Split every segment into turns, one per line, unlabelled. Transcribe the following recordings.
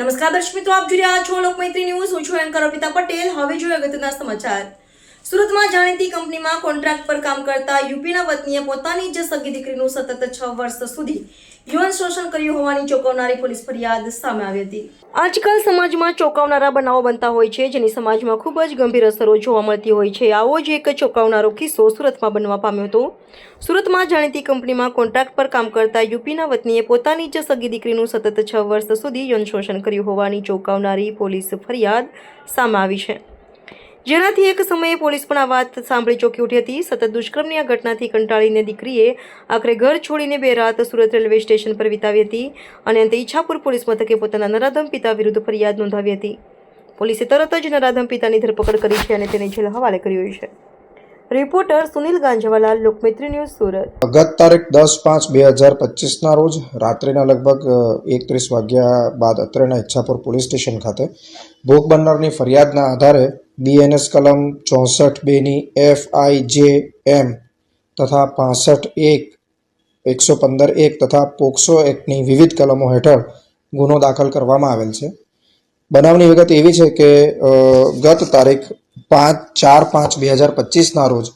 નમસ્કાર દર્શક મિત્રો, આપ જોઈ રહ્યા છો લોકમૈત્રી ન્યૂઝ. હું છું એન્કર અર્પિતા પટેલ. હવે જોઈએ અગત્યના સમાચાર. સુરતમાં જાણીતી કંપનીમાં કોન્ટ્રાક્ટ પર કામ કરતા યુપીના વતનીએ પોતાની જ સગી દીકરીનું સતત છ વર્ષ સુધી યૌન શોષણ કર્યું હોવાની ચોંકાવનારી પોલીસ ફરિયાદ સામે આવી હતી. આજકાલ સમાજમાં ચોંકાવનારા બનાવો બનતા હોય છે, જેની સમાજમાં ખૂબ જ ગંભીર અસરો જોવા મળતી હોય છે. આવો જ એક ચોંકાવનારો કિસ્સો સુરતમાં બનવા પામ્યો હતો. સુરતમાં જાણીતી કંપનીમાં કોન્ટ્રાક્ટ પર કામ કરતા યુપીના વતનીએ પોતાની જ સગી દીકરીનું સતત છ વર્ષ સુધી યૌન શોષણ કર્યું હોવાની ચોંકાવનારી પોલીસ ફરિયાદ સામે આવી છે. જેનાથી એક સમયે પોલીસ પણ આ વાત સાંભળી ચોંકી ઉઠી હતી. સતત દુષ્કર્મની આ ઘટનાથી કંટાળીને દીકરીએ આખરે ઘર છોડીને બે રાત સુરત રેલવે સ્ટેશન પર વિતાવી હતી અને અંતે ઈચ્છાપુર પોલીસ મથકે પોતાના નરાધમ પિતા વિરુદ્ધ ફરિયાદ નોંધાવી હતી. પોલીસે તરત જ નરાધમ પિતાની ધરપકડ કરી છે અને તેને જેલ હવાલે કર્યો છે. Reporter Sunil Ganjwala, લોકમિત્રી news Surat.
ગત તારીખ દસ પાંચ બે હજાર પચીસના રોજ, રાત્રિના લગભગ એકત્રીસ વાગ્યા બાદ અત્રેના ઈચ્છાપુર પોલીસ સ્ટેશન ખાતે ભોગ બનનારની ફરિયાદના આધારે બીએનએસ કલમ ચોસઠ બેની એફ આઈ જે એમ તથા પાસઠ એક, એકસો પંદર એક તથા પોક્સો એક્ટની વિવિધ કલમો હેઠળ ગુનો દાખલ કરવામાં આવેલ છે. બનાવની વિગત એવી છે કે ગત તારીખ પાંચ ચાર પાંચ બે હજાર પચીસના રોજ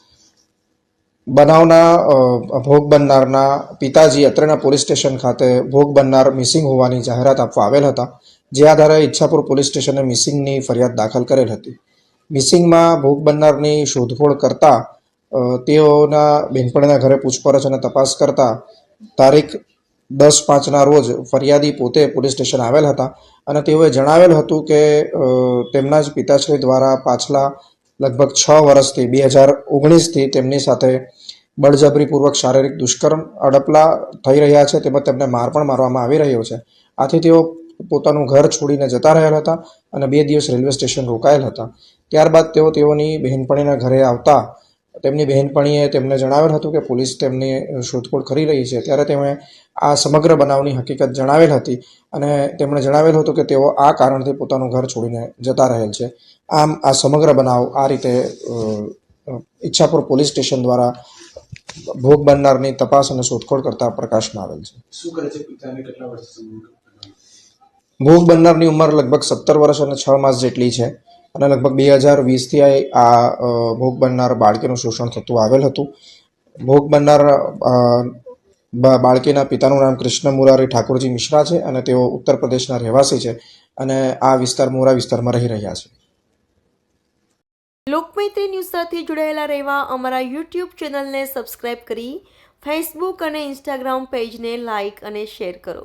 બનાવના ભોગ બનનારના પિતાજી અત્રેના પોલીસ સ્ટેશન ખાતે ભોગ બનનાર મિસિંગ હોવાની જાહેરાત આપવા આવેલ હતા, જે આધારે ઈચ્છાપુર પોલીસ સ્ટેશને મિસિંગની ફરિયાદ દાખલ કરેલ હતી. મિસિંગમાં ભોગ બનનારની શોધખોળ કરતા તેઓના બેનપણીના ઘરે પૂછપરછ અને તપાસ કરતા, તારીખ દસ પાંચના રોજ ફરિયાદી પોતે પોલીસ સ્ટેશન આવેલ હતા. અને તેઓએ જણાવેલ હતું કે તેમના જ પિતાશ્રી દ્વારા પાછલા લગભગ છ વર્ષથી, બે હજાર ઓગણીસથી તેમની સાથે બળજબરીપૂર્વક શારીરિક દુષ્કર્મ, અડપલા થઈ રહ્યા છે, તેમજ તેમને માર પણ મારવામાં આવી રહ્યો છે. આથી તેઓ પોતાનું ઘર છોડીને જતા રહેલ હતા અને બે દિવસ રેલવે સ્ટેશન રોકાયેલ હતા. ત્યારબાદ તેઓ તેઓની બહેનપણીના ઘરે આવતા તેમની બહેનપણીએ તેમને જણાવેલ હતું કે પોલીસ તેમની શોધખોળ કરી રહી છે. ત્યારે તેમણે આ સમગ્ર બનાવની હકીકત જણાવેલ હતી અને તેમણે જણાવેલ હતું કે તેઓ આ કારણથી પોતાનું ઘર છોડીને જતા રહેલ છે. આમ આ સમગ્ર બનાવ આ રીતે ઈચ્છાપુર પોલીસ સ્ટેશન દ્વારા ભોગ બનનારની તપાસ અને શોધખોળ કરતા પ્રકાશમાં આવેલ છે.
શું કરે છે? પિતાને કેટલા વર્ષ
ભોગ બનનારની ઉંમર લગભગ સત્તર વર્ષ અને છ માસ જેટલી છે. અને લગભગ બે હજાર વીસથી આ ભોગ બનનાર બાળકીનું શોષણ થતું આવેલ હતું. ભોગ બનનાર બાળકીના પિતાનું નામ કૃષ્ણ મુરારી ઠાકોરજી મિશ્રા છે અને તેઓ ઉત્તર પ્રદેશના રહેવાસી છે અને આ વિસ્તાર મોરા વિસ્તારમાં રહી રહ્યા છે.
લોકમૈત્રી ન્યૂઝ સાથે જોડાયેલા રહેવા અમારા યુટ્યુબ ચેનલને સબસ્ક્રાઇબ કરી, ફેસબુક અને ઇન્સ્ટાગ્રામ પેજને લાઇક અને શેર કરો.